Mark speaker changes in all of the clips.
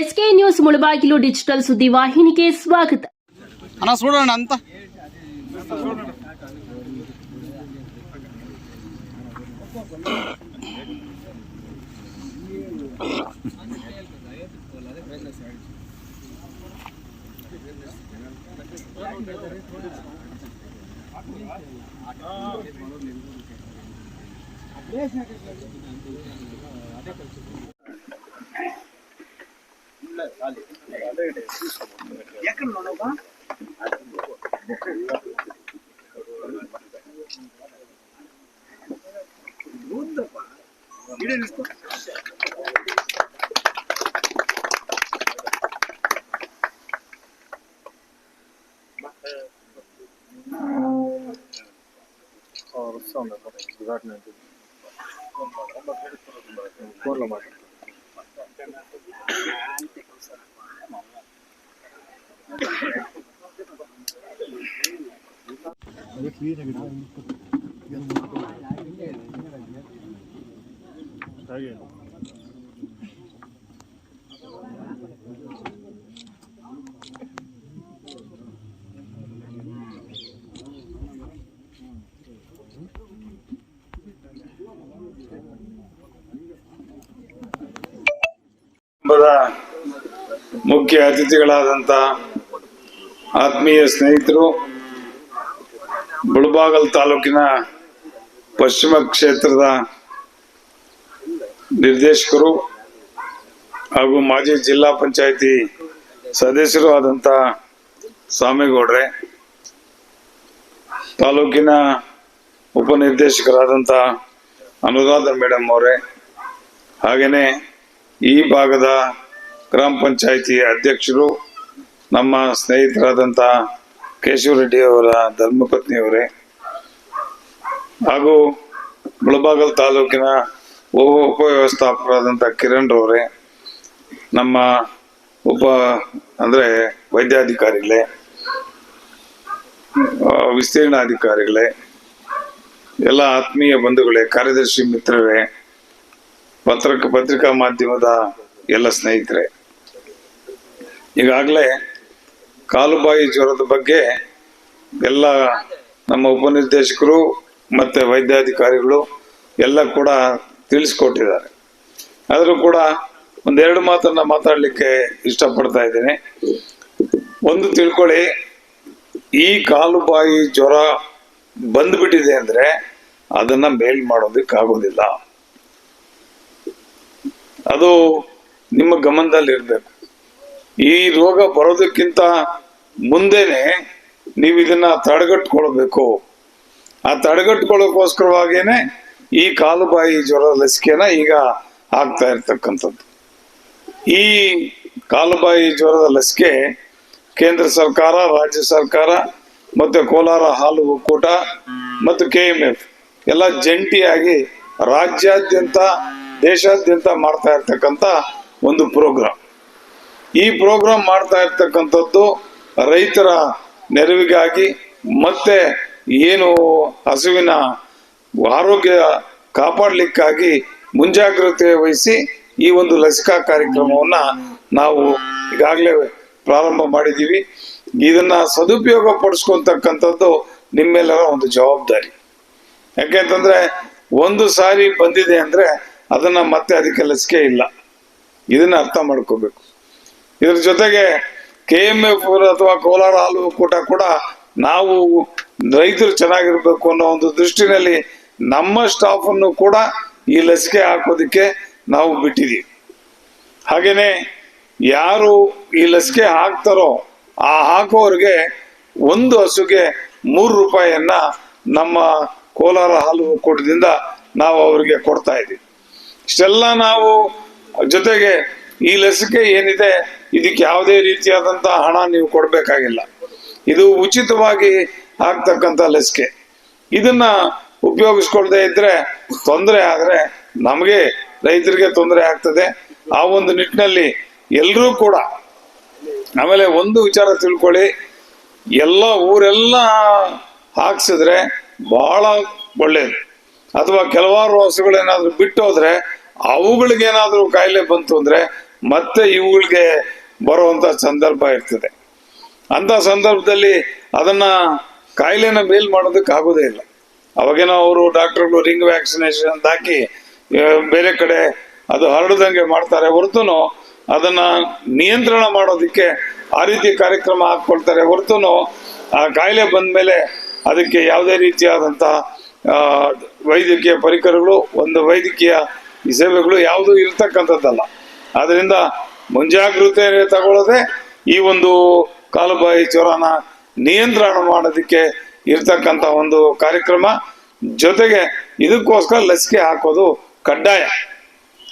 Speaker 1: SK news Mulbagal digital ಸುದ್ದಿ ವಾಹಿನಿಗೆ ಸ್ವಾಗತ.
Speaker 2: ಅಣ್ಣ ಸುಡೋಣ ಅಂತ.
Speaker 3: ఎక్కడ మనోబా ఉందబ్బా ఇడే తీసుకో Sonra güvernedir. Zorla başlıyor. 자기 ಮುಖ್ಯ ಅತಿಥಿಗಳಾದಂಥ ಆತ್ಮೀಯ ಸ್ನೇಹಿತರು, ಬುಳಬಾಗಲ್ ತಾಲೂಕಿನ ಪಶ್ಚಿಮ ಕ್ಷೇತ್ರದ ನಿರ್ದೇಶಕರು ಹಾಗೂ ಮಾಜಿ ಜಿಲ್ಲಾ ಪಂಚಾಯಿತಿ ಸದಸ್ಯರು ಆದಂಥ ಸ್ವಾಮಿಗೌಡ್ರೆ, ತಾಲೂಕಿನ ಉಪನಿರ್ದೇಶಕರಾದಂಥ ಅನುರಾಧ ಮೇಡಮ್ ಅವರೇ ಹಾಗೆಯೇ ಈ ಭಾಗದ ಗ್ರಾಮ ಪಂಚಾಯಿತಿ ಅಧ್ಯಕ್ಷರು ನಮ್ಮ ಸ್ನೇಹಿತರಾದಂಥ ಕೇಶವ ರೆಡ್ಡಿ ಅವರ ಧರ್ಮಪತ್ನಿಯವರೇ ಹಾಗೂ ಮುಳಬಾಗಲ್ ತಾಲೂಕಿನ ಉಪ ಉಪವ್ಯವಸ್ಥಾಪಕರಾದಂಥ ಕಿರಣ್ ರವರೇ ನಮ್ಮ ಉಪ ಅಂದರೆ ವೈದ್ಯಾಧಿಕಾರಿಗಳೇ ಆ, ವಿಸ್ತೀರ್ಣ ಅಧಿಕಾರಿಗಳೇ ಎಲ್ಲ ಆತ್ಮೀಯ ಬಂಧುಗಳೇ ಕಾರ್ಯದರ್ಶಿ ಮಿತ್ರರೇ ಪತ್ರಕ ಪತ್ರಿಕಾ ಮಾಧ್ಯಮದ ಎಲ್ಲ ಸ್ನೇಹಿತರೆ. ಈಗಾಗಲೇ ಕಾಲುಬಾಯಿ ಜ್ವರದ ಬಗ್ಗೆ ಎಲ್ಲ ನಮ್ಮ ಉಪನಿರ್ದೇಶಕರು ಮತ್ತು ವೈದ್ಯಾಧಿಕಾರಿಗಳು ಎಲ್ಲ ಕೂಡ ತಿಳಿಸ್ಕೊಟ್ಟಿದ್ದಾರೆ. ಆದರೂ ಕೂಡ ಒಂದೆರಡು ಮಾತನ್ನ ಮಾತಾಡಲಿಕ್ಕೆ ಇಷ್ಟಪಡ್ತಾ ಇದ್ದೀನಿ. ಒಂದು ತಿಳ್ಕೊಳ್ಳಿ, ಈ ಕಾಲುಬಾಯಿ ಜ್ವರ ಬಂದ್ಬಿಟ್ಟಿದೆ ಅಂದರೆ ಅದನ್ನು ಮೇಲ್ ಮಾಡೋದಕ್ಕಾಗೋದಿಲ್ಲ ಅದು ನಿಮ್ಮ ಗಮನದಲ್ಲಿ ಇರಬೇಕು ಈ ರೋಗ ಬರೋದಕ್ಕಿಂತ ಮುಂದೆನೆ ನೀವು ಇದನ್ನ ತಡೆಗಟ್ಕೊಳ್ಬೇಕು. ಆ ತಡೆಗಟ್ಕೊಳ್ಳೋಕೋಸ್ಕರವಾಗೇನೆ ಈ ಕಾಲುಬಾಯಿ ಜ್ವರ ಲಸಿಕೆನ ಈಗ ಆಗ್ತಾ ಇರ್ತಕ್ಕಂಥದ್ದು. ಈ ಕಾಲುಬಾಯಿ ಜ್ವರದ ಲಸಿಕೆ ಕೇಂದ್ರ ಸರ್ಕಾರ, ರಾಜ್ಯ ಸರ್ಕಾರ, ಮತ್ತೆ ಕೋಲಾರ ಹಾಲು ಒಕ್ಕೂಟ, ಮತ್ತು ಕೆ ಎಂ ಎಫ್ ಎಲ್ಲ ಜಂಟಿಯಾಗಿ ರಾಜ್ಯಾದ್ಯಂತ, ದೇಶಾದ್ಯಂತ ಮಾಡ್ತಾ ಇರ್ತಕ್ಕಂಥ ಒಂದು ಪ್ರೋಗ್ರಾಮ್. ಈ ಪ್ರೋಗ್ರಾಮ್ ಮಾಡ್ತಾ ಇರ್ತಕ್ಕಂಥದ್ದು ರೈತರ ನೆರವಿಗಾಗಿ, ಮತ್ತೆ ಏನು ಹಸುವಿನ ಆರೋಗ್ಯ ಕಾಪಾಡಲಿಕ್ಕಾಗಿ ಮುಂಜಾಗ್ರತೆ ವಹಿಸಿ ಈ ಒಂದು ಲಸಿಕಾ ಕಾರ್ಯಕ್ರಮವನ್ನ ನಾವು ಈಗಾಗಲೇ ಪ್ರಾರಂಭ ಮಾಡಿದ್ದೀವಿ. ಇದನ್ನ ಸದುಪಯೋಗ ಪಡಿಸ್ಕೊಂತಕ್ಕಂಥದ್ದು ನಿಮ್ಮೆಲ್ಲರ ಒಂದು ಜವಾಬ್ದಾರಿ. ಯಾಕೆಂತಂದ್ರೆ ಒಂದು ಸಾರಿ ಬಂದಿದೆ ಅಂದ್ರೆ ಅದನ್ನ ಮತ್ತೆ ಅದಕ್ಕೆ ಲಸಿಕೆ ಇಲ್ಲ. ಇದನ್ನ ಅರ್ಥ ಮಾಡ್ಕೋಬೇಕು. ಇದ್ರ ಜೊತೆಗೆ ಕೆ ಎಂ ಎಫ್ ಅಥವಾ ಕೋಲಾರ ಹಾಲು ಒಕ್ಕೂಟ ಕೂಡ ನಾವು ರೈತರು ಚೆನ್ನಾಗಿರ್ಬೇಕು ಅನ್ನೋ ಒಂದು ದೃಷ್ಟಿನಲ್ಲಿ ನಮ್ಮ ಸ್ಟಾಫ್ ಅನ್ನು ಕೂಡ ಈ ಲಸಿಕೆ ಹಾಕೋದಕ್ಕೆ ನಾವು ಬಿಟ್ಟಿದೀವಿ. ಹಾಗೇನೆ ಯಾರು ಈ ಲಸಿಕೆ ಹಾಕ್ತಾರೋ ಆ ಹಾಕೋರಿಗೆ ಒಂದು ಹಸುಗೆ ಮೂರು ರೂಪಾಯಿಯನ್ನ ನಮ್ಮ ಕೋಲಾರ ಹಾಲು ಒಕ್ಕೂಟದಿಂದ ನಾವು ಅವರಿಗೆ ಕೊಡ್ತಾ ಇದ್ದೀವಿ ಇಷ್ಟೆಲ್ಲ ನಾವು ಜೊತೆಗೆ ಈ ಲಸಿಕೆ ಏನಿದೆ, ಇದಕ್ಕೆ ಯಾವುದೇ ರೀತಿಯಾದಂತಹ ಹಣ ನೀವು ಕೊಡಬೇಕಾಗಿಲ್ಲ. ಇದು ಉಚಿತವಾಗಿ ಆಗ್ತಕ್ಕಂಥ ಲಸಿಕೆ. ಇದನ್ನ ಉಪಯೋಗಿಸ್ಕೊಳ್ದೇ ಇದ್ರೆ ತೊಂದರೆ ಆದ್ರೆ ನಮಗೆ ರೈತರಿಗೆ ತೊಂದರೆ ಆಗ್ತದೆ. ಆ ಒಂದು ನಿಟ್ಟಿನಲ್ಲಿ ಎಲ್ಲರೂ ಕೂಡ ಆಮೇಲೆ ಒಂದು ವಿಚಾರ ತಿಳ್ಕೊಳ್ಳಿ. ಎಲ್ಲ ಊರೆಲ್ಲ ಹಾಕ್ಸಿದ್ರೆ ಬಹಳ ಒಳ್ಳೇದು. ಅಥವಾ ಕೆಲವಾರು ಹಸುಗಳೇನಾದ್ರೂ ಬಿಟ್ಟು ಹೋದ್ರೆ ಅವುಗಳಿಗೇನಾದ್ರೂ ಕಾಯಿಲೆ ಬಂತು ಅಂದ್ರೆ ಮತ್ತೆ ಇವುಗಳಿಗೆ ಬರುವಂತ ಸಂದರ್ಭ ಇರ್ತದೆ. ಅಂತ ಸಂದರ್ಭದಲ್ಲಿ ಅದನ್ನ ಕಾಯಿಲೆನ ಮೇಲ್ ಮಾಡೋದಕ್ಕೆ ಆಗೋದೇ ಇಲ್ಲ. ಅವಾಗೇನೋ ಅವರು ಡಾಕ್ಟರ್ಗಳು ರಿಂಗ್ ವ್ಯಾಕ್ಸಿನೇಷನ್ ಅಂತ ಹಾಕಿ ಬೇರೆ ಕಡೆ ಅದು ಹರಡದಂಗೆ ಮಾಡ್ತಾರೆ ಹೊರತುನು ಅದನ್ನ ನಿಯಂತ್ರಣ ಮಾಡೋದಕ್ಕೆ ಆ ರೀತಿ ಕಾರ್ಯಕ್ರಮ ಹಾಕ್ಕೊಳ್ತಾರೆ ಹೊರತುನು ಆ ಕಾಯಿಲೆ ಬಂದ್ಮೇಲೆ ಅದಕ್ಕೆ ಯಾವುದೇ ರೀತಿಯಾದಂತಹ ವೈದ್ಯಕೀಯ ಪರಿಕರಗಳು, ಒಂದು ವೈದ್ಯಕೀಯ ಸೇವೆಗಳು ಯಾವುದೂ ಇರ್ತಕ್ಕಂಥದ್ದಲ್ಲ. ಅದರಿಂದ ಮುಂಜಾಗ್ರತೆ ತಗೊಳ್ಳದೆ ಈ ಒಂದು ಕಾಲುಬಾಯಿ ಜ್ವರನ ನಿಯಂತ್ರಣ ಮಾಡೋದಕ್ಕೆ ಇರ್ತಕ್ಕಂತ ಒಂದು ಕಾರ್ಯಕ್ರಮ. ಜೊತೆಗೆ ಇದಕ್ಕೋಸ್ಕರ ಲಸಿಕೆ ಹಾಕೋದು ಕಡ್ಡಾಯ.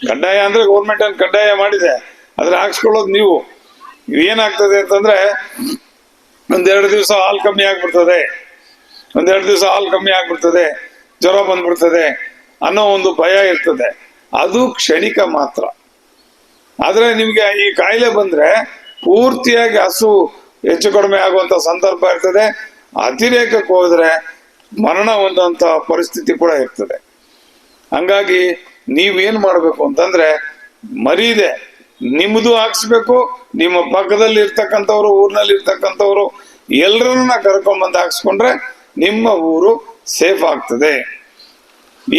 Speaker 3: ಕಡ್ಡಾಯ ಅಂದ್ರೆ ಗೌರ್ಮೆಂಟ್ ಅನ್ನು ಕಡ್ಡಾಯ ಮಾಡಿದೆ. ಆದ್ರೆ ಹಾಕ್ಸ್ಕೊಳ್ಳೋದು ನೀವು. ಏನಾಗ್ತದೆ ಅಂತಂದ್ರೆ ಒಂದೆರಡು ದಿವಸ ಹಾಲು ಕಮ್ಮಿ ಆಗ್ಬಿಡ್ತದೆ. ಒಂದೆರಡು ದಿವಸ ಹಾಲು ಕಮ್ಮಿ ಆಗ್ಬಿಡ್ತದೆ. ಜ್ವರ ಬಂದ್ಬಿಡ್ತದೆ ಅನ್ನೋ ಒಂದು ಭಯ ಇರ್ತದೆ. ಅದು ಕ್ಷಣಿಕ ಮಾತ್ರ. ಆದ್ರೆ ನಿಮ್ಗೆ ಈ ಕಾಯಿಲೆ ಬಂದ್ರೆ ಪೂರ್ತಿಯಾಗಿ ಹಸು ಹೆಚ್ಚು ಕಡಿಮೆ ಆಗುವಂತ ಸಂದರ್ಭ ಇರ್ತದೆ. ಅತಿರೇಕಕ್ಕೆ ಹೋದ್ರೆ ಮರಣ ಹೊಂದುವಂತ ಪರಿಸ್ಥಿತಿ ಕೂಡ ಇರ್ತದೆ. ಹಂಗಾಗಿ ನೀವೇನ್ ಮಾಡ್ಬೇಕು ಅಂತಂದ್ರೆ ಮರೀದೆ ನಿಮ್ದು ಹಾಕ್ಸ್ಬೇಕು, ನಿಮ್ಮ ಪಕ್ಕದಲ್ಲಿ ಇರ್ತಕ್ಕಂಥವ್ರು, ಊರಿನಲ್ಲಿ ಇರ್ತಕ್ಕಂಥವ್ರು ಎಲ್ಲರನ್ನ ಕರ್ಕೊಂಡ್ಬಂದು ಹಾಕ್ಸ್ಕೊಂಡ್ರೆ ನಿಮ್ಮ ಊರು ಸೇಫ್ ಆಗ್ತದೆ.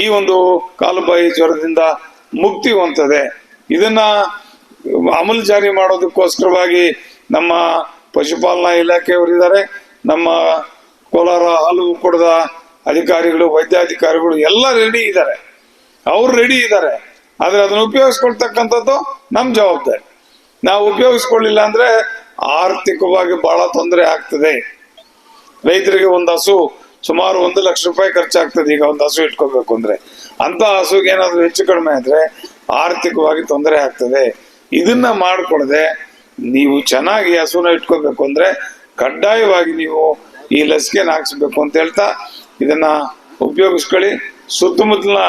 Speaker 3: ಈ ಒಂದು ಕಾಲುಬಾಯಿ ಜ್ವರದಿಂದ ಮುಕ್ತಿ ಹೊಂದದೆ ಇದನ್ನ ಅಮಲು ಜಾರಿ ಮಾಡೋದಕ್ಕೋಸ್ಕರವಾಗಿ ನಮ್ಮ ಪಶುಪಾಲನಾ ಇಲಾಖೆಯವರಿದ್ದಾರೆ. ನಮ್ಮ ಕೋಲಾರ ಹಾಲು ಕೊಡದ ಅಧಿಕಾರಿಗಳು, ವೈದ್ಯಾಧಿಕಾರಿಗಳು ಎಲ್ಲ ರೆಡಿ ಇದ್ದಾರೆ. ಅವ್ರು ರೆಡಿ ಇದ್ದಾರೆ. ಆದರೆ ಅದನ್ನು ಉಪಯೋಗಿಸ್ಕೊಳ್ತಕ್ಕಂಥದ್ದು ನಮ್ಮ ಜವಾಬ್ದಾರಿ. ನಾವು ಉಪಯೋಗಿಸ್ಕೊಳ್ಳಿಲ್ಲ ಅಂದ್ರೆ ಆರ್ಥಿಕವಾಗಿ ಬಹಳ ತೊಂದರೆ ಆಗ್ತದೆ. ರೈತರಿಗೆ ಒಂದು ಹಸು ಸುಮಾರು ಒಂದು ಲಕ್ಷ ರೂಪಾಯಿ ಖರ್ಚಾಗ್ತದೆ. ಈಗ ಒಂದು ಹಸು ಇಟ್ಕೋಬೇಕು ಅಂದ್ರೆ. ಅಂತ ಹಸುಗೆ ಏನಾದರೂ ಹೆಚ್ಚು ಕಡಿಮೆ ಆದರೆ ಆರ್ಥಿಕವಾಗಿ ತೊಂದರೆ ಆಗ್ತದೆ. ಇದನ್ನ ಮಾಡ್ಕೊಳ್ಳದೆ ನೀವು ಚೆನ್ನಾಗಿ ಹಸುನ ಇಟ್ಕೋಬೇಕು ಅಂದ್ರೆ ಕಡ್ಡಾಯವಾಗಿ ನೀವು ಈ ಲಸಿಕೆನ ಹಾಕ್ಸ್ಬೇಕು ಅಂತ ಹೇಳ್ತಾ ಇದನ್ನ ಉಪಯೋಗಿಸ್ಕೊಳ್ಳಿ. ಸುತ್ತಮುತ್ತಲಿನ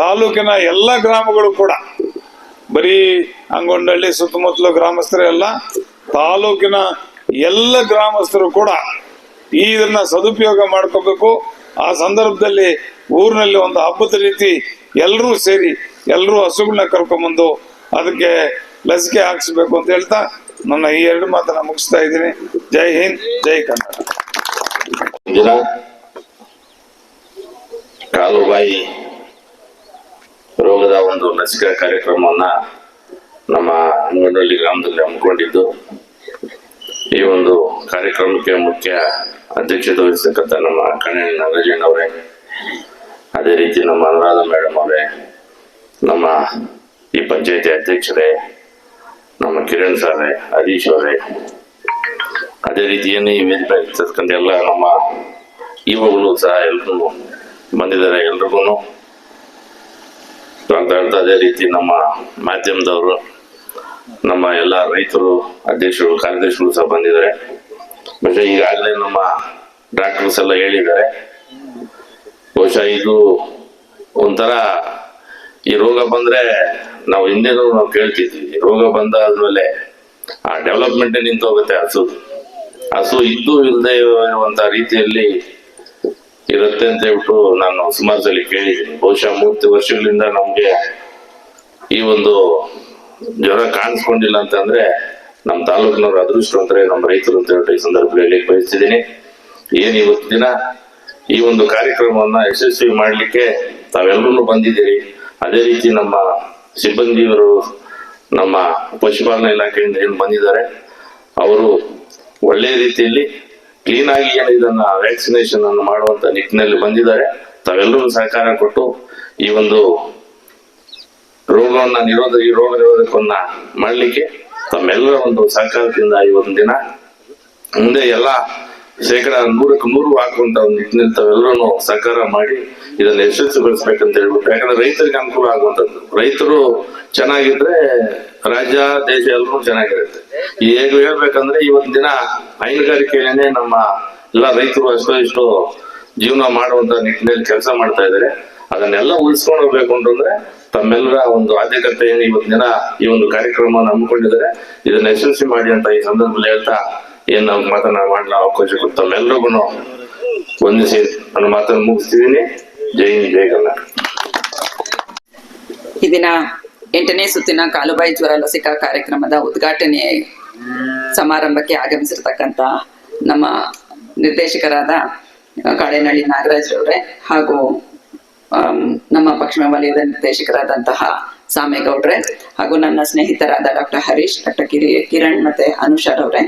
Speaker 3: ತಾಲೂಕಿನ ಎಲ್ಲ ಗ್ರಾಮಗಳು ಕೂಡ, ಬರೀ ಅಂಗೊಂಡಳ್ಳಿ ಸುತ್ತಮುತ್ತಲು ಗ್ರಾಮಸ್ಥರೇ ಅಲ್ಲ, ತಾಲೂಕಿನ ಎಲ್ಲ ಗ್ರಾಮಸ್ಥರು ಕೂಡ ಈ ಇದನ್ನ ಸದುಪಯೋಗ ಮಾಡ್ಕೋಬೇಕು. ಆ ಸಂದರ್ಭದಲ್ಲಿ ಊರಿನಲ್ಲಿ ಒಂದು ಹಬ್ಬದ ರೀತಿ ಎಲ್ಲರೂ ಸೇರಿ ಎಲ್ಲರೂ ಹಸುಗಳನ್ನ ಕರ್ಕೊಂಬಂದು ಅದಕ್ಕೆ ಲಸಿಕೆ ಹಾಕಿಸ್ಬೇಕು ಅಂತ ಹೇಳ್ತಾ ನನ್ನ ಈ ಎರಡು ಮಾತನ್ನ ಮುಗಿಸ್ತಾ ಇದ್ದೀನಿ. ಜೈ ಹಿಂದ್, ಜೈ ಕನ್ನಡ.
Speaker 4: ಕಾಲುಬಾಯಿ ರೋಗದ ಒಂದು ಲಸಿಕಾ ಕಾರ್ಯಕ್ರಮವನ್ನ ನಮ್ಮ ಅಂಗನಹಳ್ಳಿ ಗ್ರಾಮದಲ್ಲಿ ಹಮ್ಮಿಕೊಂಡಿದ್ದು. ಈ ಒಂದು ಕಾರ್ಯಕ್ರಮಕ್ಕೆ ಮುಖ್ಯ ಅಧ್ಯಕ್ಷತೆ ವಹಿಸ್ತಕ್ಕಂಥ ನಮ್ಮ ಕಣ್ಣ ನಾಗರಾಜಣ್ಣ ಅವರೇ, ಅದೇ ರೀತಿ ನಮ್ಮ ಅನುರಾಧ ಮೇಡಮ್ ಅವರೇ, ನಮ್ಮ ಈ ಪಂಚಾಯತಿ ಅಧ್ಯಕ್ಷರೇ ಕಿರಣ್ ಸಾರೇ ಹರೀಶ್ ಅವರೇ, ಅದೇ ರೀತಿಯನ್ನು ಈ ವೇದಿಕೆ ಇರ್ತಕ್ಕಂಥ ಎಲ್ಲ ನಮ್ಮ ಯುವಗಳು ಸಹ ಎಲ್ರು ಬಂದಿದ್ದಾರೆ ಎಲ್ರಿಗೂ. ಹೇಳ್ತಾ ಅದೇ ರೀತಿ ನಮ್ಮ ಮಾಧ್ಯಮದವರು, ನಮ್ಮ ಎಲ್ಲ ರೈತರು, ಅಧ್ಯಕ್ಷರು, ಕಾರ್ಯದರ್ಶಿಗಳು ಸಹ ಬಂದಿದ್ದಾರೆ. ಮತ್ತೆ ಈಗಾಗಲೇ ನಮ್ಮ ಡಾಕ್ಟರ್ಸ್ ಎಲ್ಲ ಹೇಳಿದ್ದಾರೆ. ಬಹುಶಃ ಇದು ಒಂಥರ ಈ ರೋಗ ಬಂದ್ರೆ ನಾವು ಹಿಂದೆನೂ ನಾವು ಕೇಳ್ತಿದ್ವಿ. ರೋಗ ಬಂದಾದ್ಮೇಲೆ ಆ ಡೆವಲಪ್ಮೆಂಟ್ ನಿಂತು ಹೋಗುತ್ತೆ ಹಸು. ಹಸು ಇದ್ದು ಇಲ್ಲದೆ ಇರುವಂತ ರೀತಿಯಲ್ಲಿ ಇರುತ್ತೆ ಅಂತ ಹೇಳ್ಬಿಟ್ಟು ನಾನು ಸುಮಾರು ಸಲ ಕೇಳಿದ್ದೀನಿ. ಬಹುಶಃ ಮೂವತ್ತು ವರ್ಷಗಳಿಂದ ನಮ್ಗೆ ಈ ಒಂದು ಜ್ವರ ಕಾಣಿಸ್ಕೊಂಡಿಲ್ಲ ಅಂತಂದ್ರೆ ನಮ್ಮ ತಾಲೂಕಿನವ್ರ ಅದೃಷ್ಟ ಅಂದ್ರೆ ನಮ್ಮ ರೈತರು ಅಂತ ಹೇಳ್ಬಿಟ್ಟು ಈ ಸಂದರ್ಭದಲ್ಲಿ ಬಯಸ್ತಿದ್ದೀನಿ. ಏನ್ ಇವತ್ತು ದಿನ? ಈ ಒಂದು ಕಾರ್ಯಕ್ರಮವನ್ನ ಯಶಸ್ವಿ ಮಾಡ್ಲಿಕ್ಕೆ ತಾವೆಲ್ಲರೂ ಬಂದಿದ್ದೀರಿ. ಅದೇ ರೀತಿ ನಮ್ಮ ಸಿಬ್ಬಂದಿಯವರು ನಮ್ಮ ಪಶುಪಾಲನಾ ಇಲಾಖೆಯಿಂದ ಏನು ಬಂದಿದ್ದಾರೆ, ಅವರು ಒಳ್ಳೆ ರೀತಿಯಲ್ಲಿ ಕ್ಲೀನ್ ಆಗಿ ಇದನ್ನ ವ್ಯಾಕ್ಸಿನೇಷನ್ ಅನ್ನು ಮಾಡುವಂತ ನಿಟ್ಟಿನಲ್ಲಿ ಬಂದಿದ್ದಾರೆ. ತಾವೆಲ್ಲರೂ ಸಹಕಾರ ಕೊಟ್ಟು ಈ ಒಂದು ರೋಗವನ್ನ ನಿರೋಧ, ಈ ರೋಗ ನಿರೋಧಕವನ್ನ ಮಾಡಲಿಕ್ಕೆ ತಮ್ಮೆಲ್ಲರ ಒಂದು ಸಹಕಾರದಿಂದ ಈ ಒಂದು ದಿನ, ಮುಂದೆ ಎಲ್ಲ ಶೇಕಡ ನೂರಕ್ಕೆ ನೂರು ಹಾಕುವಂತ ಒಂದು ನಿಟ್ಟಿನಲ್ಲಿ ತಾವೆಲ್ಲರೂ ಸಹಕಾರ ಮಾಡಿ ಇದನ್ನ ಯಶಸ್ವಿಗೊಳಿಸ್ಬೇಕಂತ ಹೇಳ್ಬಿಟ್ಟು. ಯಾಕಂದ್ರೆ ರೈತರಿಗೆ ಅನುಕೂಲ ಆಗುವಂತದ್ದು ರೈತರು ಚೆನ್ನಾಗಿದ್ರೆ ರಾಜ್ಯ, ದೇಶ ಎಲ್ಲರೂ ಚೆನ್ನಾಗಿರುತ್ತೆ. ಈಗ ಹೇಳ್ಬೇಕಂದ್ರೆ ಇವತ್ತಿನ ದಿನ ಹೈನುಗಾರಿಕೆಯಲ್ಲೇನೆ ನಮ್ಮ ಎಲ್ಲ ರೈತರು ಅಷ್ಟೋ ಇಷ್ಟೋ ಜೀವನ ಮಾಡುವಂತ ನಿಟ್ಟಿನಲ್ಲಿ ಕೆಲಸ ಮಾಡ್ತಾ ಇದ್ದಾರೆ. ಅದನ್ನೆಲ್ಲ ಉಳಿಸ್ಕೊಂಡು ಹೋಗ್ಬೇಕು ಅಂತಂದ್ರೆ ತಮ್ಮೆಲ್ಲರ ಒಂದು ಆದ್ಯಕತೆ ಏನು ಇವತ್ತಿನ ದಿನ ಈ ಒಂದು ಕಾರ್ಯಕ್ರಮವನ್ನು ಹಮ್ಮಿಕೊಂಡಿದ್ದಾರೆ. ಇದನ್ನ ಯಶಸ್ವಿ ಮಾಡಿ ಅಂತ ಈ ಸಂದರ್ಭದಲ್ಲಿ ಹೇಳ್ತಾ ಏನ್ ನಾವು ಮಾತನ್ನ ಮಾಡಲು ಅವಕಾಶ ತಮ್ಮೆಲ್ಲರಿಗೂ ವಂದಿಸಿ ನನ್ನ ಮಾತನ್ನು ಮುಗಿಸ್ತಿದ್ದೀನಿ ಜೈ ಜೈ ಕರ್ನಾಟಕ
Speaker 5: ಈ ಎಂಟನೇ ಸುತ್ತಿನ ಕಾಲುಬಾಯಿ ಜ್ವರ ಲಸಿಕಾ ಕಾರ್ಯಕ್ರಮದ ಉದ್ಘಾಟನೆ ಸಮಾರಂಭಕ್ಕೆ ಆಗಮಿಸಿರ್ತಕ್ಕಂತ ನಮ್ಮ ನಿರ್ದೇಶಕರಾದ ಕಾಳೇನಹಳ್ಳಿ ನಾಗರಾಜ್ರವರೇ ಹಾಗೂ ಆಮ್, ನಮ್ಮ ಪಶ್ಚಿಮ ವಲಯದ ನಿರ್ದೇಶಕರಾದಂತಹ ಸಾಮೇಗೌಡ್ರೆ ಹಾಗೂ ನನ್ನ ಸ್ನೇಹಿತರಾದ ಡಾಕ್ಟರ್ ಹರೀಶ್ ಡಾಕ್ಟರ್ ಕಿರಿ ಕಿರಣ್ ಮತ್ತೆ ಅನುಷಾರ್ ಅವರೇ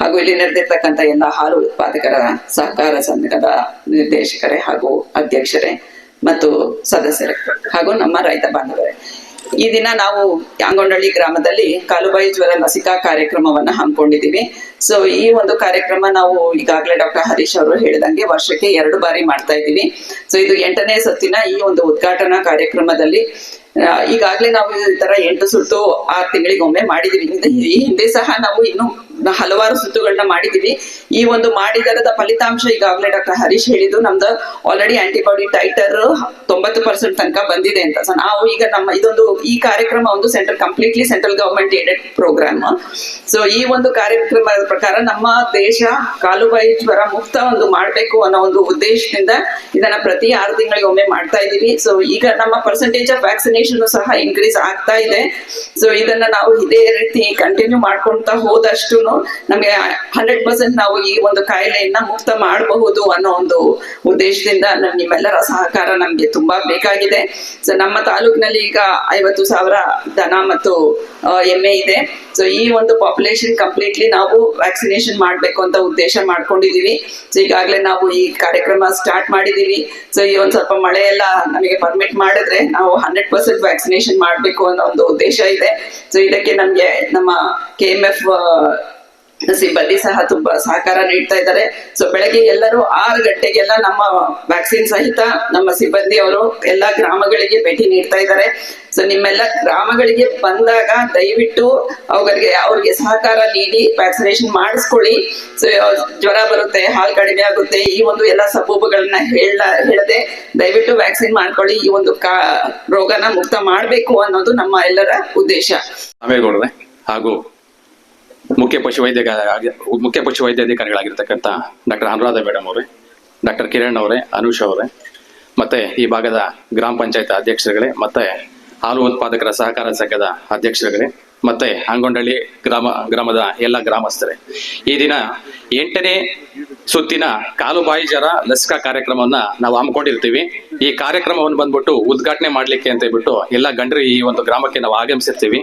Speaker 5: ಹಾಗೂ ಇಲ್ಲಿ ನಡೆದಿರ್ತಕ್ಕಂಥ ಎಲ್ಲ ಹಾಲು ಉತ್ಪಾದಕರ ಸಹಕಾರ ಸಂಘದ ನಿರ್ದೇಶಕರೇ ಹಾಗೂ ಅಧ್ಯಕ್ಷರೇ ಮತ್ತು ಸದಸ್ಯರೇ ಹಾಗೂ ನಮ್ಮ ರೈತ ಬಾಂಧವರೇ. ಈ ದಿನ ನಾವು ಯಾಂಗೊಂಡಳ್ಳಿ ಗ್ರಾಮದಲ್ಲಿ ಕಾಲುಬಾಯಿ ಜ್ವರ ಲಸಿಕಾ ಕಾರ್ಯಕ್ರಮವನ್ನ ಹಮ್ಮಿಕೊಂಡಿದ್ದೀವಿ. ಸೊ ಈ ಒಂದು ಕಾರ್ಯಕ್ರಮ ನಾವು ಈಗಾಗಲೇ ಡಾಕ್ಟರ್ ಹರೀಶ್ ಅವರು ಹೇಳಿದಂಗೆ ವರ್ಷಕ್ಕೆ ಎರಡು ಬಾರಿ ಮಾಡ್ತಾ ಇದ್ದೀವಿ. ಸೊ ಇದು ಎಂಟನೇ ಸತ್ತಿನ ಈ ಒಂದು ಉದ್ಘಾಟನಾ ಕಾರ್ಯಕ್ರಮದಲ್ಲಿ ಈಗಾಗಲೇ ನಾವು ಈ ತರ ಎಂಟು ಸುತ್ತು ಆರು ತಿಂಗಳಿಗೊಮ್ಮೆ ಮಾಡಿದೀವಿ ಈ ಹಿಂದೆ ಸಹ ನಾವು ಇನ್ನು ಹಲವಾರು ಸುತ್ತುಗಳನ್ನ ಮಾಡಿದೀವಿ ಈ ಒಂದು ಮಾಡಿದರದ ಫಲಿತಾಂಶ ಈಗಾಗಲೇ ಡಾಕ್ಟರ್ ಹರೀಶ್ ಹೇಳಿದ್ದು, ನಮ್ದು ಆಲ್ರೆಡಿ ಆಂಟಿಬಾಡಿ ಟೈಟರ್ ತೊಂಬತ್ತು ಪರ್ಸೆಂಟ್ ತನಕ ಬಂದಿದೆ ಅಂತ. ಸೊ ನಾವು ಈಗ ನಮ್ಮ ಇದೊಂದು ಈ ಕಾರ್ಯಕ್ರಮ ಒಂದು central completely central government aided program so ಈ ಒಂದು ಕಾರ್ಯಕ್ರಮದ ಪ್ರಕಾರ ನಮ್ಮ ದೇಶ ಕಾಲುಬಾಯಿ ಜ್ವರ ಮುಕ್ತ ಒಂದು ಮಾಡಬೇಕು ಅನ್ನೋ ಒಂದು ಉದ್ದೇಶದಿಂದ ಇದನ್ನ ಪ್ರತಿ ಆರು ತಿಂಗಳಿಗೆ ಒಮ್ಮೆ ಮಾಡ್ತಾ ಇದೀವಿ ಸೊ ಈಗ ನಮ್ಮ ಪರ್ಸೆಂಟೇಜ್ ಆಫ್ ವ್ಯಾಕ್ಸಿನೇಷನ್ ಸಹ ಇನ್ಕ್ರೀಸ್ ಆಗ್ತಾ ಇದೆ. ಸೊ ಇದನ್ನ ನಾವು ಇದೇ ರೀತಿ ಕಂಟಿನ್ಯೂ ಮಾಡ್ಕೊಂತ ಹೋದಷ್ಟು ನಮಗೆ ಹಂಡ್ರೆಡ್ ಪರ್ಸೆಂಟ್ ನಾವು ಈ ಒಂದು ಕಾಯಿಲೆಯನ್ನ ಮುಕ್ತ ಮಾಡಬಹುದು ಅನ್ನೋ ಒಂದು ಉದ್ದೇಶದಿಂದ ನಮ್ ನಿಮ್ಮೆಲ್ಲರ ಸಹಕಾರ ನಮ್ಗೆ ತುಂಬಾ ಬೇಕಾಗಿದೆ. ಸೊ ನಮ್ಮ ತಾಲೂಕಿನಲ್ಲಿ ಈಗ ಐವತ್ತು ಸಾವಿರ ದನ ಮತ್ತು ಎಮ್ಮೆ ಇದೆ. ಸೊ ಈ ಒಂದು ಪಾಪ್ಯುಲೇಷನ್ ಕಂಪ್ಲೀಟ್ಲಿ ನಾವು ವ್ಯಾಕ್ಸಿನೇಷನ್ ಮಾಡ್ಬೇಕು ಅಂತ ಉದ್ದೇಶ ಮಾಡ್ಕೊಂಡಿದೀವಿ. ಸೊ ಈಗಾಗಲೇ ನಾವು ಈ ಕಾರ್ಯಕ್ರಮ ಸ್ಟಾರ್ಟ್ ಮಾಡಿದೀವಿ. ಸೊ ಈ ಒಂದ್ ಸ್ವಲ್ಪ ಮಳೆ ಎಲ್ಲ ನಮಗೆ ಪರ್ಮಿಟ್ ಮಾಡಿದ್ರೆ ನಾವು ಹಂಡ್ರೆಡ್ ಪರ್ಸೆಂಟ್ ವ್ಯಾಕ್ಸಿನೇಷನ್ ಮಾಡ್ಬೇಕು ಅನ್ನೋ ಒಂದು ಉದ್ದೇಶ ಇದೆ. ಸೊ ಇದಕ್ಕೆ ನಮ್ಗೆ ನಮ್ಮ ಕೆ ಎಂ ಎಫ್ ಸಿಬ್ಬಂದಿ ಸಹ ತುಂಬಾ ಸಹಕಾರ ನೀಡ್ತಾ ಇದ್ದಾರೆ. ಸೊ ಬೆಳಗ್ಗೆ ಎಲ್ಲರೂ ಆರು ಗಂಟೆಗೆಲ್ಲ ನಮ್ಮ ವ್ಯಾಕ್ಸಿನ್ ಸಹಿತ ನಮ್ಮ ಸಿಬ್ಬಂದಿ ಅವರು ಎಲ್ಲಾ ಗ್ರಾಮಗಳಿಗೆ ಭೇಟಿ ನೀಡ್ತಾ ಇದ್ದಾರೆ. ಸೊ ನಿಮ್ಮೆಲ್ಲ ಗ್ರಾಮಗಳಿಗೆ ಬಂದಾಗ ದಯವಿಟ್ಟು ಅವರಿಗೆ, ಅವ್ರಿಗೆ ಸಹಕಾರ ನೀಡಿ ವ್ಯಾಕ್ಸಿನೇಷನ್ ಮಾಡಿಸ್ಕೊಳ್ಳಿ. ಸೊ ಜ್ವರ ಬರುತ್ತೆ, ಹಾಲು ಕಡಿಮೆ ಆಗುತ್ತೆ, ಈ ಒಂದು ಎಲ್ಲ ಸಬೂಬುಗಳನ್ನ ಹೇಳ, ಹೇಳದೆ ದಯವಿಟ್ಟು ವ್ಯಾಕ್ಸಿನ್ ಮಾಡ್ಕೊಳ್ಳಿ. ಈ ಒಂದು ಕಾ, ರೋಗನ ಮುಕ್ತ ಮಾಡಬೇಕು ಅನ್ನೋದು ನಮ್ಮ ಎಲ್ಲರ ಉದ್ದೇಶ.
Speaker 6: ಹಾಗೂ ಮುಖ್ಯ ಪಶು ವೈದ್ಯ ಮುಖ್ಯ ಪಶು ವೈದ್ಯಾಧಿಕಾರಿಗಳಾಗಿರ್ತಕ್ಕಂಥ ಡಾಕ್ಟರ್ ಅನುರಾಧ ಮೇಡಮ್ ಅವರೇ, ಡಾಕ್ಟರ್ ಕಿರಣ್ ಅವರೇ, ಅನುಷ್ ಅವರೇ, ಮತ್ತೆ ಈ ಭಾಗದ ಗ್ರಾಮ ಪಂಚಾಯತ್ ಅಧ್ಯಕ್ಷರುಗಳೇ, ಮತ್ತೆ ಹಾಲು ಉತ್ಪಾದಕರ ಸಹಕಾರ ಸಂಘದ ಅಧ್ಯಕ್ಷರುಗಳೇ, ಮತ್ತೆ ಅಂಗೊಂಡಳ್ಳಿ ಗ್ರಾಮ ಗ್ರಾಮದ ಎಲ್ಲ ಗ್ರಾಮಸ್ಥರೇ. ಈ ದಿನ ಎಂಟನೇ ಸುತ್ತಿನ ಕಾಲುಬಾಯಿ ಜರ ಲಸಿಕಾ ಕಾರ್ಯಕ್ರಮವನ್ನ ನಾವು ಹಮ್ಮಿಕೊಂಡಿರ್ತೀವಿ. ಈ ಕಾರ್ಯಕ್ರಮವನ್ನು ಬಂದ್ಬಿಟ್ಟು ಉದ್ಘಾಟನೆ ಮಾಡ್ಲಿಕ್ಕೆ ಅಂತ ಹೇಳ್ಬಿಟ್ಟು ಎಲ್ಲ ಗಂಡರು ಈ ಒಂದು ಗ್ರಾಮಕ್ಕೆ ನಾವು ಆಗಮಿಸಿರ್ತೀವಿ.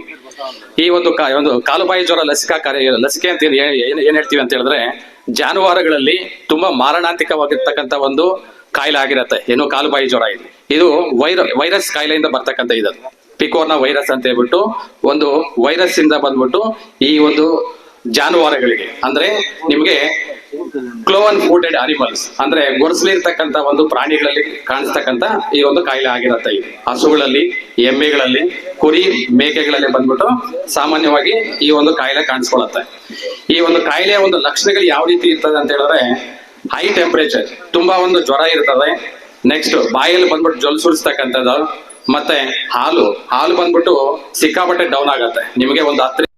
Speaker 6: ಈ ಒಂದು ಒಂದು ಕಾಲುಬಾಯಿ ಜ್ವರ ಲಸಿಕಾ ಕಾರ್ಯ ಲಸಿಕೆ ಅಂತ ಏನ್ ಏನ್ ಹೇಳ್ತೀವಿ ಅಂತ ಹೇಳಿದ್ರೆ, ಜಾನುವಾರುಗಳಲ್ಲಿ ತುಂಬಾ ಮಾರಣಾಂತಿಕವಾಗಿರ್ತಕ್ಕಂಥ ಒಂದು ಕಾಯಿಲೆ ಆಗಿರತ್ತೆ. ಏನು ಕಾಲುಬಾಯಿ ಜ್ವರ ಇದು. ಇದು ವೈರ ವೈರಸ್ ಕಾಯಿಲೆಯಿಂದ ಬರ್ತಕ್ಕಂಥ ಇದು ಪಿಕೋರ್ನ ವೈರಸ್ ಅಂತ ಹೇಳ್ಬಿಟ್ಟು ಒಂದು ವೈರಸ್ ಇಂದ ಬಂದ್ಬಿಟ್ಟು ಈ ಒಂದು ಜಾನುವಾರುಗಳಿಗೆ. ಅಂದ್ರೆ ನಿಮ್ಗೆ ಕ್ಲೋವನ್ ಫೂಟೆಡ್ ಅನಿಮಲ್ಸ್ ಅಂದ್ರೆ ಗೊರಸಲಿರ್ತಕ್ಕಂಥ ಒಂದು ಪ್ರಾಣಿಗಳಲ್ಲಿ ಕಾಣಿಸ್ತಕ್ಕಂತ ಈ ಒಂದು ಕಾಯಿಲೆ ಆಗಿರತ್ತೆ ಇದು ಹಸುಗಳಲ್ಲಿ, ಎಮ್ಮೆಗಳಲ್ಲಿ, ಕುರಿ ಮೇಕೆಗಳಲ್ಲಿ ಬಂದ್ಬಿಟ್ಟು ಸಾಮಾನ್ಯವಾಗಿ ಈ ಒಂದು ಕಾಯಿಲೆ ಕಾಣಿಸ್ಕೊಳತ್ತೆ. ಈ ಒಂದು ಕಾಯಿಲೆಯ ಒಂದು ಲಕ್ಷಣಗಳು ಯಾವ ರೀತಿ ಇರ್ತದೆ ಅಂತ ಹೇಳಿದ್ರೆ ಹೈ ಟೆಂಪರೇಚರ್ ತುಂಬಾ ಒಂದು ಜ್ವರ ಇರ್ತದೆ. ನೆಕ್ಸ್ಟ್ ಬಾಯಲ್ಲಿ ಬಂದ್ಬಿಟ್ಟು ಜೊಲ್ ಸುರಿಸ್ತಕ್ಕಂಥದ್ದು, ಮತ್ತೆ ಹಾಲು ಹಾಲು ಬಂದ್ಬಿಟ್ಟು ಸಿಕ್ಕಾಪಟ್ಟೆ ಡೌನ್ ಆಗತ್ತೆ. ನಿಮಗೆ ಒಂದು ಹತ್ತು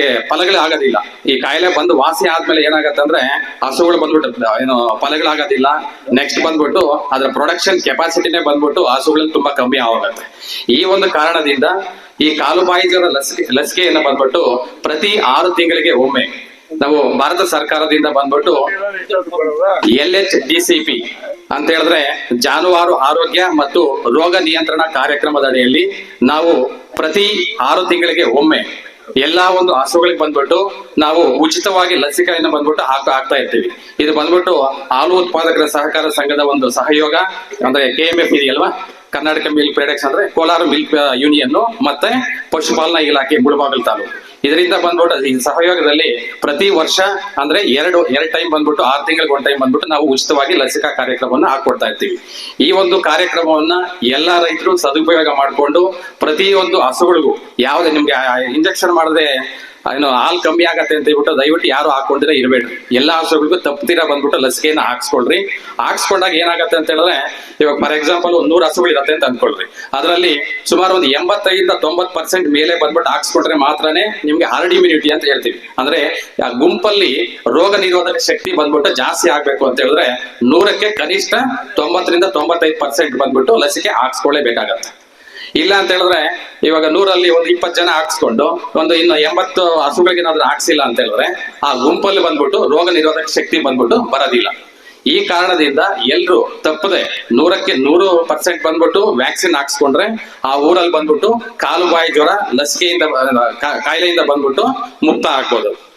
Speaker 6: ನಿಮ್ಗೆ ಫಲಗಳೇ ಆಗೋದಿಲ್ಲ. ಈ ಕಾಯಿಲೆ ಬಂದು ವಾಸಿ ಆದ್ಮೇಲೆ ಏನಾಗತ್ತೆ ಅಂದ್ರೆ ಹಸುಗಳು ಬಂದ್ಬಿಟ್ಟು ಏನು, ಫಲಗಳಾಗೋದಿಲ್ಲ. ನೆಕ್ಸ್ಟ್ ಬಂದ್ಬಿಟ್ಟು ಅದರ ಪ್ರೊಡಕ್ಷನ್ ಕೆಪಾಸಿಟಿನೇ ಬಂದ್ಬಿಟ್ಟು ಹಸುಗಳಲ್ಲಿ ತುಂಬಾ ಕಮ್ಮಿ ಆಗೋಗತ್ತೆ. ಈ ಒಂದು ಕಾರಣದಿಂದ ಈ ಕಾಲುಬಾಯಿ ಲಸಿಕೆ, ಲಸಿಕೆಯನ್ನ ಬಂದ್ಬಿಟ್ಟು ಪ್ರತಿ ಆರು ತಿಂಗಳಿಗೆ ಒಮ್ಮೆ ನಾವು ಭಾರತ ಸರ್ಕಾರದಿಂದ ಬಂದ್ಬಿಟ್ಟು L H D C P ಅಂತ ಹೇಳಿದ್ರೆ ಜಾನುವಾರು ಆರೋಗ್ಯ ಮತ್ತು ರೋಗ ನಿಯಂತ್ರಣ ಕಾರ್ಯಕ್ರಮದ ಅಡಿಯಲ್ಲಿ ನಾವು ಪ್ರತಿ ಆರು ತಿಂಗಳಿಗೆ ಒಮ್ಮೆ ಎಲ್ಲಾ ಒಂದು ಹಸುಗಳಿಗೆ ಬಂದ್ಬಿಟ್ಟು ನಾವು ಉಚಿತವಾಗಿ ಲಸಿಕೆಯನ್ನು ಬಂದ್ಬಿಟ್ಟು ಹಾಕ ಹಾಕ್ತಾ ಇರ್ತೀವಿ. ಇದು ಬಂದ್ಬಿಟ್ಟು ಹಾಲು ಉತ್ಪಾದಕರ ಸಹಕಾರ ಸಂಘದ ಒಂದು ಸಹಯೋಗ, ಅಂದ್ರೆ ಕೆ ಎಂ ಎಫ್ ಇದೆಯಲ್ವಾ? ಕರ್ನಾಟಕ ಮಿಲ್ಕ್ ಪ್ರಾಡಕ್ಟ್ಸ್ ಅಂದ್ರೆ ಕೋಲಾರ ಮಿಲ್ಕ್ ಯೂನಿಯನ್ ಮತ್ತೆ ಪಶುಪಾಲನಾ ಇಲಾಖೆ, ಮುಳಬಾಗಲ್ ತಾಲೂಕು. ಇದರಿಂದ ಬಂದ್ಬಿಟ್ಟು ಈ ಸಹಯೋಗದಲ್ಲಿ ಪ್ರತಿ ವರ್ಷ ಅಂದ್ರೆ ಎರಡು ಎರಡು ಟೈಮ್ ಬಂದ್ಬಿಟ್ಟು, ಆರು ತಿಂಗಳಿಗೆ ಒಂದು ಟೈಮ್ ಬಂದ್ಬಿಟ್ಟು ನಾವು ಉಚಿತವಾಗಿ ಲಸಿಕಾ ಕಾರ್ಯಕ್ರಮವನ್ನು ಹಾಕೊಡ್ತಾ ಇರ್ತೀವಿ. ಈ ಒಂದು ಕಾರ್ಯಕ್ರಮವನ್ನ ಎಲ್ಲಾ ರೈತರು ಸದುಪಯೋಗ ಮಾಡಿಕೊಂಡು ಪ್ರತಿಯೊಂದು ಹಸುಗಳಿಗೂ ಯಾವುದೇ ನಿಮ್ಗೆ ಇಂಜೆಕ್ಷನ್ ಮಾಡದೆ ಏನು ಹಾಲ್ ಕಮ್ಮಿ ಆಗತ್ತೆ ಅಂತ ಹೇಳ್ಬಿಟ್ಟು ದಯವಿಟ್ಟು ಯಾರು ಹಾಕೊಂಡಿರ ಇರಬೇಡ್ರಿ ಎಲ್ಲಾ ಹಸುಗಳಿಗೂ ತಪ್ಪತೀರಾ ಬಂದ್ಬಿಟ್ಟು ಲಸಿಕೆಯನ್ನು ಹಾಕ್ಸ್ಕೊಳ್ರಿ. ಹಾಕ್ಸ್ಕೊಂಡಾಗ ಏನಾಗತ್ತೆ ಅಂತ ಹೇಳಿದ್ರೆ, ಇವಾಗ ಫಾರ್ ಎಕ್ಸಾಂಪಲ್ ಒಂದ್ ನೂರು ಹಸುಗಳು ಇರತ್ತೆ ಅಂತ ಅನ್ಕೊಳ್ರಿ. ಅದರಲ್ಲಿ ಸುಮಾರು ಒಂದು ಎಂಬತ್ತೈದಿಂದ ತೊಂಬತ್ ಪರ್ಸೆಂಟ್ ಮೇಲೆ ಬಂದ್ಬಿಟ್ಟು ಹಾಕ್ಸ್ಕೊಂಡ್ರೆ ಮಾತ್ರನೇ ನಿಮ್ಗೆ ಹಾರ್ಡ್ ಇಮ್ಯುನಿಟಿ ಅಂತ ಹೇಳ್ತೀವಿ. ಅಂದ್ರೆ, ಆ ಗುಂಪಲ್ಲಿ ರೋಗ ನಿರೋಧಕ ಶಕ್ತಿ ಬಂದ್ಬಿಟ್ಟು ಜಾಸ್ತಿ ಆಗ್ಬೇಕು ಅಂತ ಹೇಳಿದ್ರೆ ನೂರಕ್ಕೆ ಕನಿಷ್ಠ ತೊಂಬತ್ತರಿಂದ ತೊಂಬತ್ತೈದು ಪರ್ಸೆಂಟ್ ಬಂದ್ಬಿಟ್ಟು ಲಸಿಕೆ ಹಾಕ್ಸ್ಕೊಳ್ಳೇಬೇಕಾಗತ್ತೆ ಇಲ್ಲ ಅಂತ ಹೇಳಿದ್ರೆ ಇವಾಗ ನೂರಲ್ಲಿ ಒಂದು ಇಪ್ಪತ್ತು ಜನ ಹಾಕ್ಸ್ಕೊಂಡು ಒಂದು ಇನ್ನು ಎಂಬತ್ತು ಹಸುಗಳಿಗೆ ಏನಾದ್ರು ಹಾಕ್ಸಿಲ್ಲ ಅಂತ ಹೇಳಿದ್ರೆ ಆ ಗುಂಪಲ್ಲಿ ಬಂದ್ಬಿಟ್ಟು ರೋಗ ನಿರೋಧಕ ಶಕ್ತಿ ಬಂದ್ಬಿಟ್ಟು ಬರೋದಿಲ್ಲ. ಈ ಕಾರಣದಿಂದ ಎಲ್ರು ತಪ್ಪದೆ ನೂರಕ್ಕೆ ನೂರು ಪರ್ಸೆಂಟ್ ಬಂದ್ಬಿಟ್ಟು ವ್ಯಾಕ್ಸಿನ್ ಹಾಕ್ಸ್ಕೊಂಡ್ರೆ ಆ ಊರಲ್ಲಿ ಬಂದ್ಬಿಟ್ಟು ಕಾಲು ಬಾಯಿ ಜ್ವರ, ಲಸಿಕೆಯಿಂದ ಕಾಯಿಲೆಯಿಂದ ಬಂದ್ಬಿಟ್ಟು ಮುಕ್ತ ಆಗ್ಬೋದು.